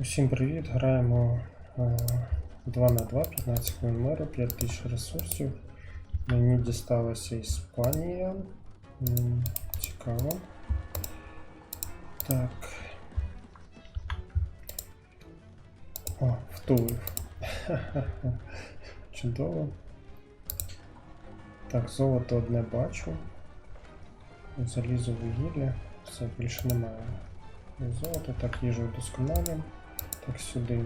Усім привіт! Граємо е, 2 на 2, 15 хвилин миру, 5000 ресурсів. Мені дісталася Іспанія. Цікаво. Так. О, втулив. Чудово. Так, золото одне бачу. Залізо вугілля. Все, більше немає. Золото, так, їжу вдосконалюємо. Так, сюди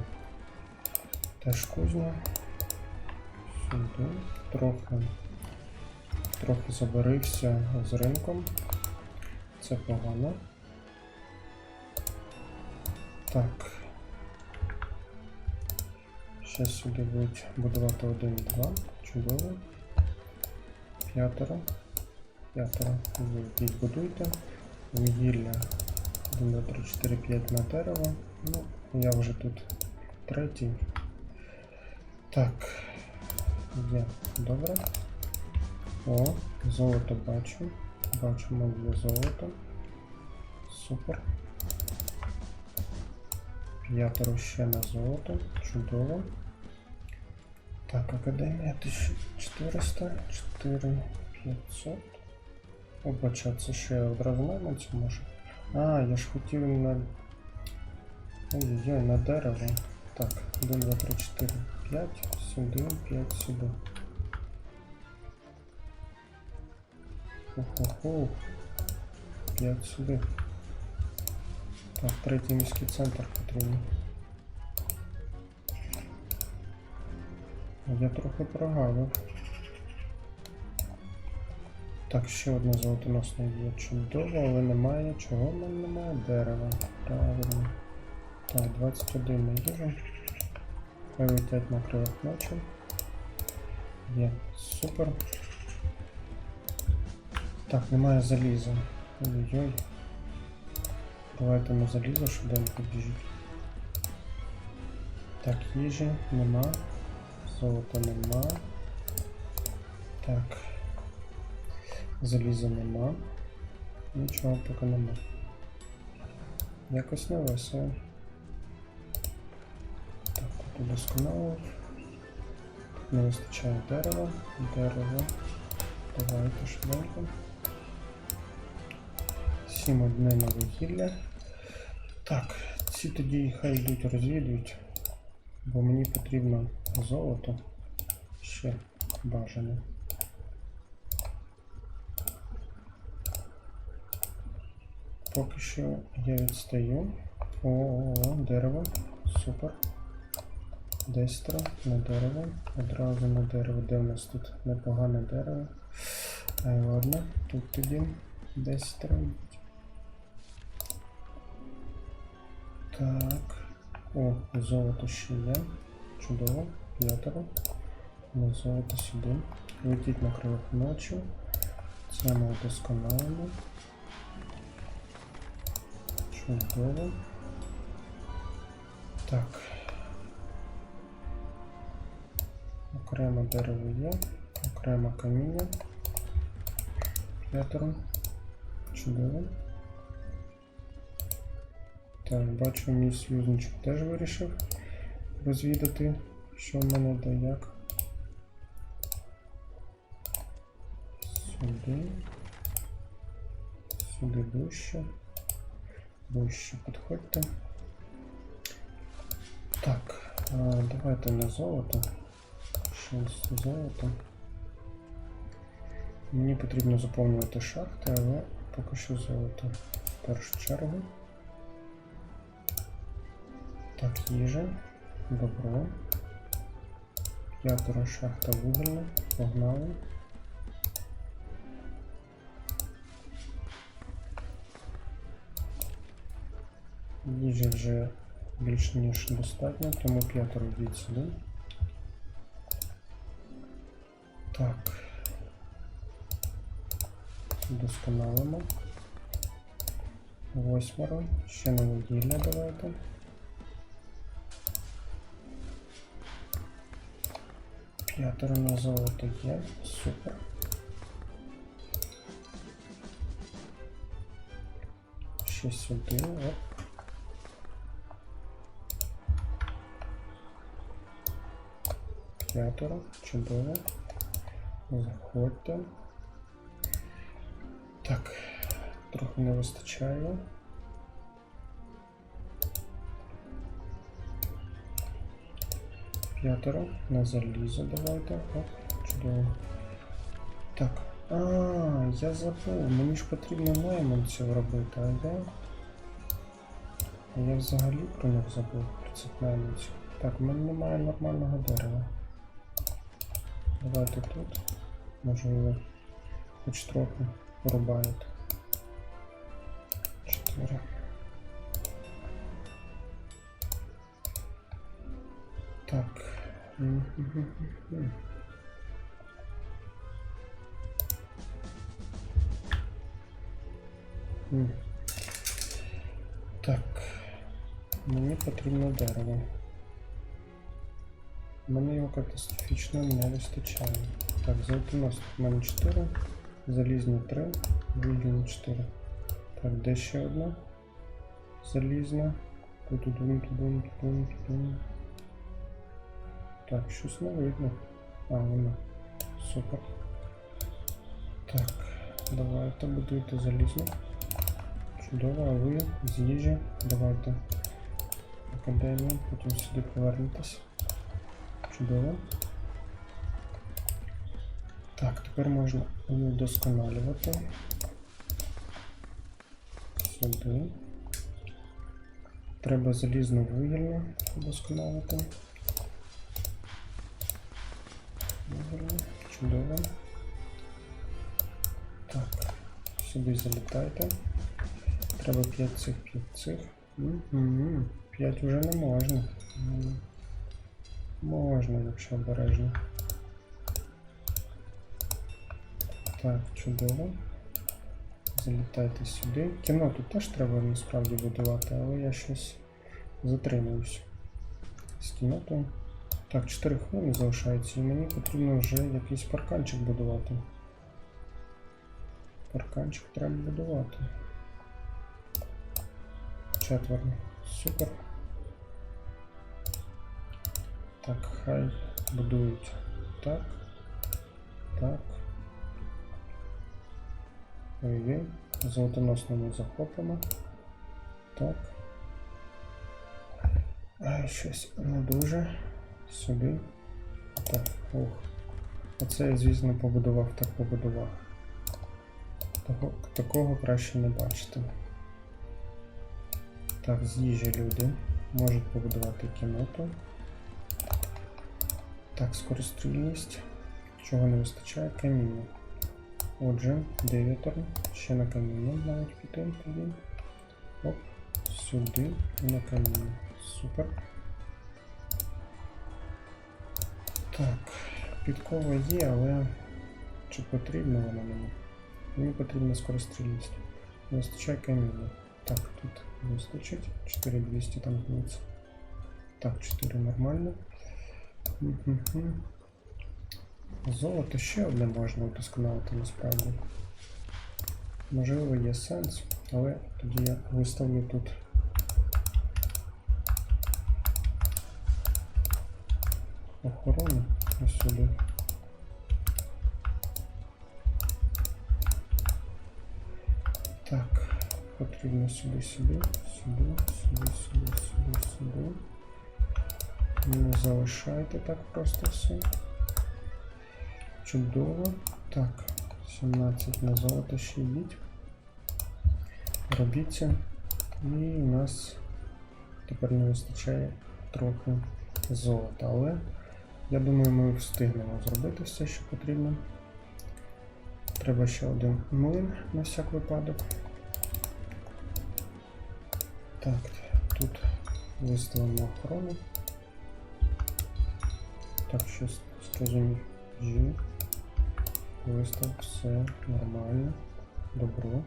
теж кузня. Сюди. Трохи, трохи забарився з ринком. Це погано. Так. Ще сюди будуть будувати 1 2. Чудово. П'ятеро. П'ятеро. Ви відбудуйте. Вугілля 1, 2, 3, 4, 5 на дерево. Ну, я вже тут третій. Так. Є. Добре. О, золото бачу. Бачимо є золото. Супер. П'ятеро ще на золото. Чудово. Так, академія 1400, 4500. Обача, це ще одразу найманцю може. А, я ж хотів на. Ой-ой-ой, на дерево. Так, 1, 2, 3, 4, 5, сюди, 5 сюди. Хо-хо-хо. 5 сюди. Так, третій міський центр потрібен. Я трохи прогавив. Так, ще одне золотоносне є чудово, але немає. Чого в мене немає? Дерева. Правильно. Так, 21 на їжу. Хай летять на крилах ночі. Є. Супер. Так, немає заліза. Ой-ой-ой. Давайте на залізо швиденько біжіть. Так, їжі нема. Золота нема. Так. Заліза нема. Нічого поки нема. Якось не весело. Тут. Не вистачає дерева. Дерево. Давайте швиденько. Сім одне на вугілля. Так, ці тоді хай йдуть розвідують, бо мені потрібно золото ще бажане. Поки що я відстаю. О, дерево. Супер. Дестро на дерево. Одразу на дерево. Де в нас тут непогане дерево. Ай, ладно, тут тоді дестро. Так. О, золото ще є. Чудово. П'ятеро. На золото сюди. Летіть на крилах ночі. Це ми удосконалимо. Чудово. Так. Окремо дерево є, окремо каміння. П'ятеро. Чудово. Так, бачу, мій союзничок теж вирішив розвідати, що в мене де як. Сюди. Сюди дужче. Ближче підходьте. Так, давайте на золото. Щось золото. Мені потрібно заповнювати шахти, але поки що золото в першу чергу. Так, їжа. Добро. П'ятеро шахта вугільна. Погнали. Їжі вже більш ніж достатньо, тому п'ятеро йдіть сюди. Так. Досконалимо. Восьмеро. Ще на неділя давайте. П'ятеро на золото є. Супер. Ще сюди. Оп. П'ятеро. Чудово. Заходьте. Так, трохи не вистачає. П'ятеро. На залізо давайте. Оп, чудово. Так. А, я забув. Мені ж потрібно найманців робити, а я. А я взагалі про них забув, про цих найманців. Так, в мене немає нормального дерева. Давайте тут. Можливо, хоч трохи порубають. Чотири. Так. Мгм-гм-гм. М. Так. Мені потрібно дерево. У мене його катастрофічно не вистачає. Так, золотоносник в мене 4, залізні 3, вугільні 4. Так, де ще одна? Залізна. Так, щось не видно. А, воно. Супер. Так, давайте будуйте залізну. Чудово, а ви з їжі. Давайте. Академію, потім сюди повернетесь. Чудово. Так, тепер можна удосконалювати. Сюди. Треба залізну вугільну удосконалити. Вугільну. Чудово. Так, сюди залітайте. Треба 5 цих, 5 цих. Угу. 5 вже не можна. Можна, якщо обережно. Так, чудово. Залітайте сюди. Кіно теж треба насправді будувати, але я щось затримуюсь з кімнатою. Так, 4 хвилини залишається, і мені потрібно вже якийсь парканчик будувати. Парканчик треба будувати. Четверо. Супер. Так, хай будують. Так. Так. Ой, золотоносному захопимо. Так. Щось не дуже. Сюди. Так, ох. Оце я, звісно, побудував, так побудував. Того, такого краще не бачити. Так, з їжі люди можуть побудувати кімнату. Так, скорострільність. Чого не вистачає? Каміння. Отже, дев'ятеро. Ще на каміння навіть піти тоді. Оп, сюди на каміння. Супер. Так, підкова є, але чи потрібно вона мені? Мені потрібна скорострільність. Не вистачає каміння. Так, тут вистачить. 4200 там гнеться. Так, 4 нормально. Мгм. Золото ще одне можна удосконалити насправді. Можливо, є сенс, але тоді я виставлю тут. Охорону ось сюди. Так, потрібно сюди, сюди, сюди, сюди, сюди, сюди, сюди. Не залишайте так просто все. Чудово. Так, 17 на золото ще йдіть. Робіть це. І у нас тепер не вистачає трохи золота. Але я думаю, ми встигнемо зробити все, що потрібно. Треба ще один млин на всяк випадок. Так, тут виставимо охорону. Так, щось скажімо, Вистав, все нормально. Добро.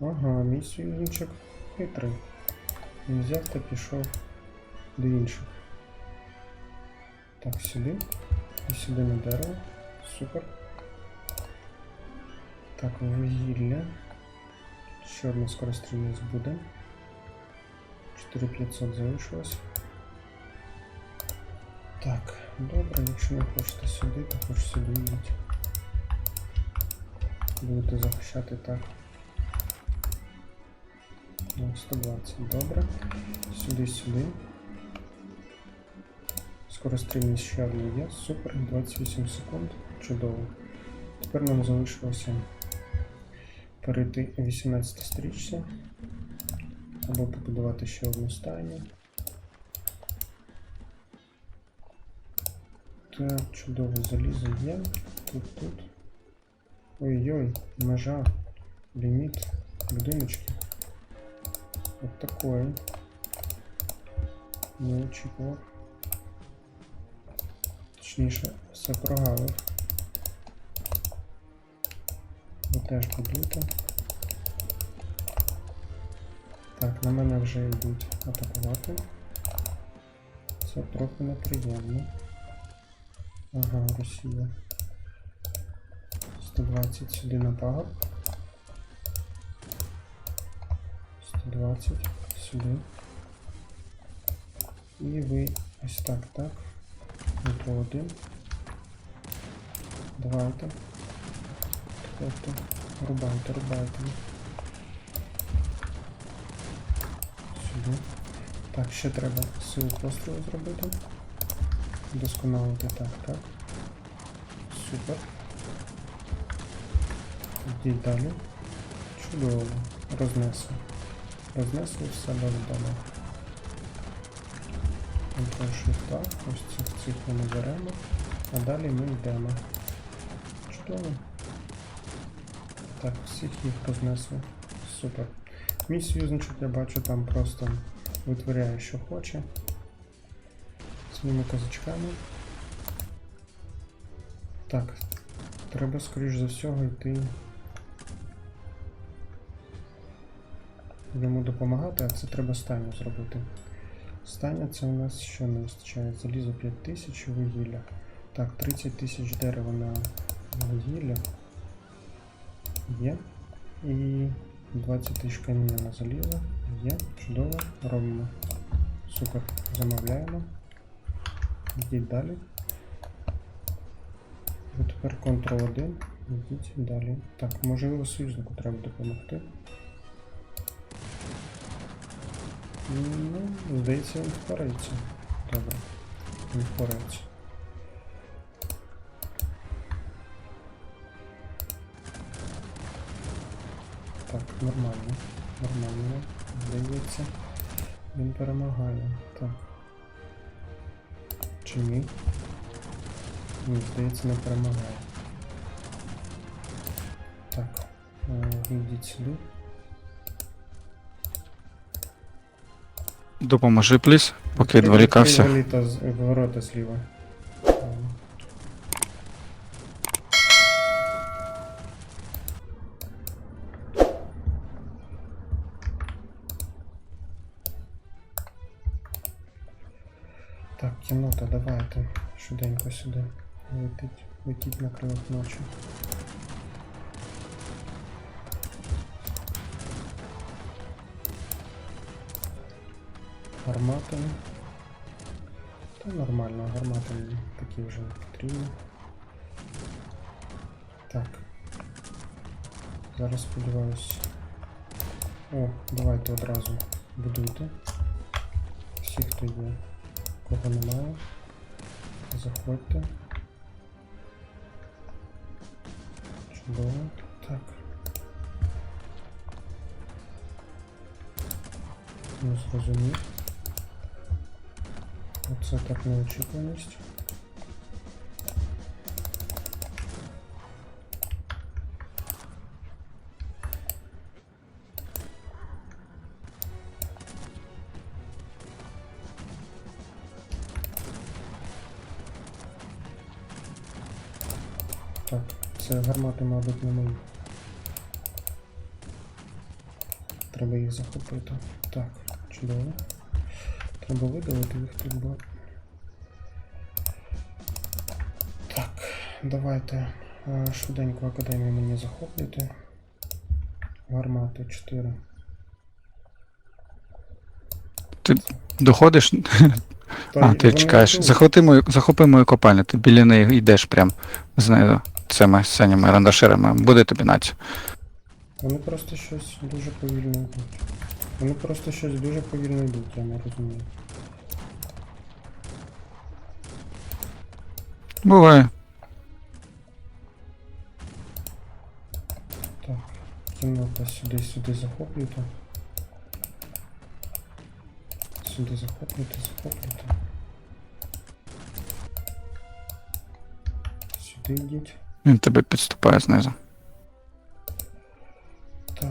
Ага, мій союзничок хитрий. Він взяв та пішов до інших. Так, сюди. І сюди на дерево. Супер. Так, вугілля. Ще одна скорострільність буде. 4500 залишилось. Так, Добре, якщо не хочете сюди, то хоч сюди йдіть. Будете захищати так. Ну, 120, добре. Сюди, сюди. Скорострільність ще одна є. Супер, 28 секунд. Чудово. Тепер нам залишилося перейти 18 стрічці. Або побудувати ще одну стайню. Так, чудово залізо є. Тут, тут. Ой-ой, межа, ліміт, будиночки. Вот такое. Не очікував. Точніше, все прогавив. Ви теж будуєте. Так, на мене вже йдуть атакувати. Це трохи неприємно. Ага, Росія. 120 сюди на пагорб. 120 сюди. І ви ось так, так. Метро один. Давайте. Тобто, рубайте, рубайте. Сюди. Так, ще треба силу пострілу зробити. Досконалити так, так. Супер. Йдіть далі. Чудово. Рознесли. Рознесли все далі далі. Контрол так, ось цих цифр ми беремо, а далі ми йдемо. Чудово. Так, всіх їх рознесли. Супер. Мій союзничок, я бачу, там просто витворяє, що хоче. Своїми козачками. Так, треба, скоріш за всього, йти йому допомагати, а це треба станю зробити. Стання це у нас що не вистачає? Залізо 5000 вугілля. Так, 30 тисяч дерева на вугілля. Є. І 20 тисяч каміння на залізо. Є. Чудово. Робимо. Супер. Замовляємо. Йдіть далі. І тепер Ctrl-1. Йдіть далі. Так, можливо, союзнику треба допомогти. Ну, здається, він впорається. Добре. Він впорається. Так, нормально. Нормально. Здається. Він перемагає. Так. Чи ні? Ні, здається, не перемагає. Так. е, Йдіть сюди. Допоможи, пліс, поки відволікався. Ворота зліва. Кінота, давайте швиденько сюди. Летить, летіть на крилах ночі. Гармати. Та нормально, гармати такі вже не потрібні. Так. Зараз сподіваюсь. О, давайте одразу будуйте. Всі, хто є. Кого немає. Заходьте. Чудово. Так. Не зрозумів. Оце так неочікуваність. Так, це гармати, мабуть, не мої. Треба їх захопити. Так, чудово. Треба видалити їх тут, бо. Так, давайте е, швиденько академію мені захоплюйте. Гармати 4. Ти Доходиш Та А, ти чекаєш. Захопи мою, захопи мою копальню, ти біля неї йдеш прям з нею, цими синіми рандаширами. Буде тобі наць. Вони просто щось дуже повільно йдуть. Вони просто щось дуже повільно йдуть, я не розумію. Буває. Так, кімната сюди, сюди захоплюйте. Сюди захоплюйте, захоплюйте. Сюди йдіть. Він тебе підступає знизу. Так.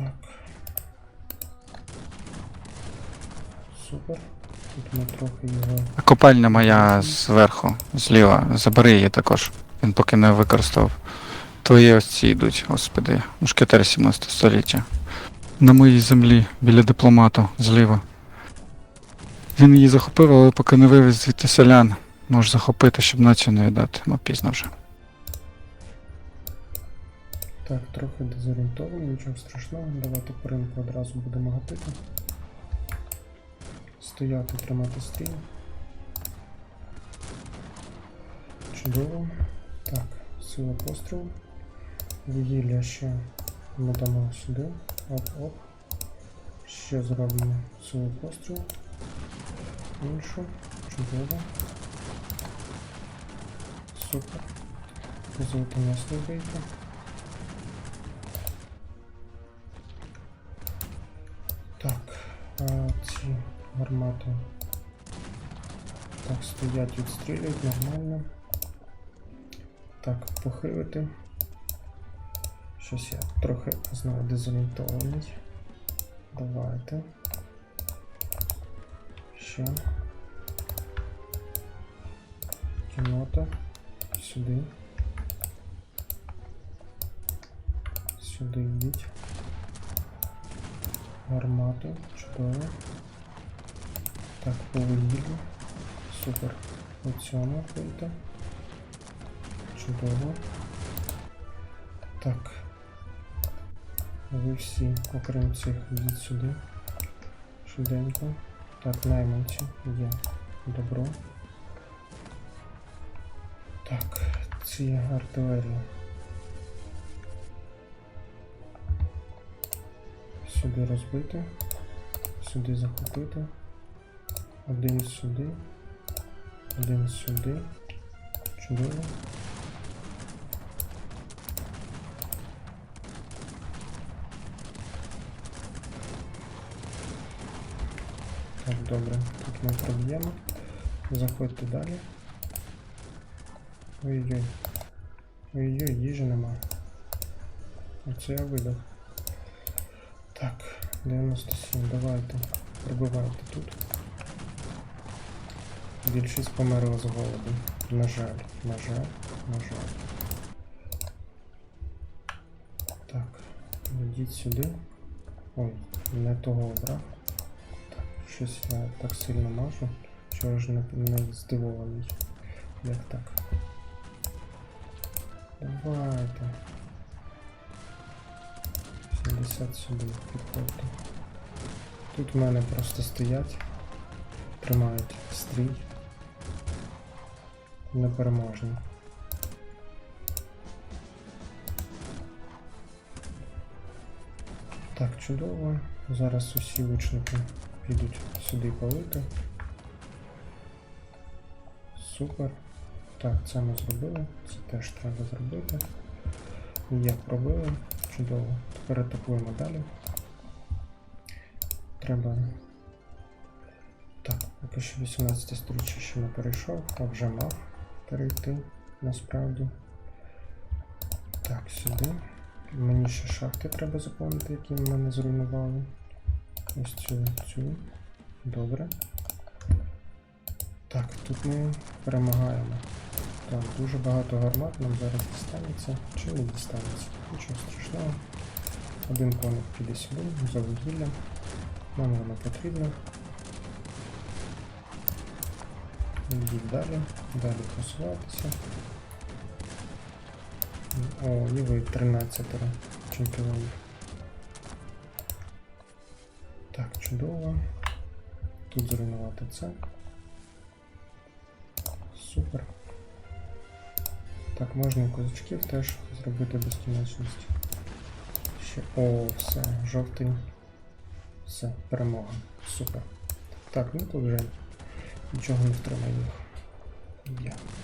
Супер. Тут ми трохи його. А копальня моя зверху, зліва. Забери її також. Він поки не використав. Твої ось ці йдуть, господи. Мушкетер 17 століття. На моїй землі, біля дипломату, зліва. Він її захопив, але поки не вивіз звідти селян. Може захопити, щоб націю не віддати. Ну пізно вже. Так, трохи дезорієнтований, нічого страшного. Давайте по ринку одразу будемо гатити. Стояти, тримати стрій. Чудово. Так, сила пострілу. Вугілля ще ми дамо сюди. Оп-оп. Ще зробимо силу пострілу. Іншу. Чудово. Супер. Золоте м'ясо вийде. Гармати. Так, стоять, відстрілюють, нормально. Так, похилити. Щось я трохи знову дезорієнтований. Давайте. Ще. Кімната. Сюди. Сюди йдіть. Гармати, чудово. Так, по. Супер. По цьому вийти. Чудово. Так. Ви всі, окрім цих, йдіть сюди. Швиденько. Так, найманці є. Добро. Так, ці артилерії. Сюди розбити. Сюди захопити. Один сюди. Один сюди. Чудово. Так, добре. Тут ми проб'ємо. Заходьте далі. Ой-ой. Ой-ой, їжі нема. Оце я видав. Так, 97, давайте. Пробивайте тут. Більшість померла з голоду. На жаль, на жаль, на жаль. Так, йдіть сюди. Ой, не того обрав. Так, щось я так сильно мажу, що ж не, не здивований. Як так? Давайте. 70 сюди підходьте. Тут в мене просто стоять, тримають стрій. Непереможні. Так, чудово. Зараз усі лучники підуть сюди палити. Супер. Так, це ми зробили. Це теж треба зробити. Є пробили. Чудово. Тепер атакуємо далі. Треба. Так, поки що 18 сторіччя ще не перейшов, а вже мав перейти насправді. Так, сюди. Мені ще шахти треба заповнити, які в мене зруйнували. Ось цю, цю. Добре. Так, тут ми перемагаємо. Так, дуже багато гармат нам зараз дістанеться. Чи не дістанеться? Нічого страшного. Один коник піде сюди, за вугіллям. Нам воно потрібно. Йдіть далі, далі просуватися. О, і ви 13 чемпіонів. Так, чудово. Тут зруйнувати це. Супер. Так, можна козачків теж зробити безкінечність. Ще. О, все, жовтий. Все, перемога. Супер. Так, ну тут вже нічого не втримає їх. Є.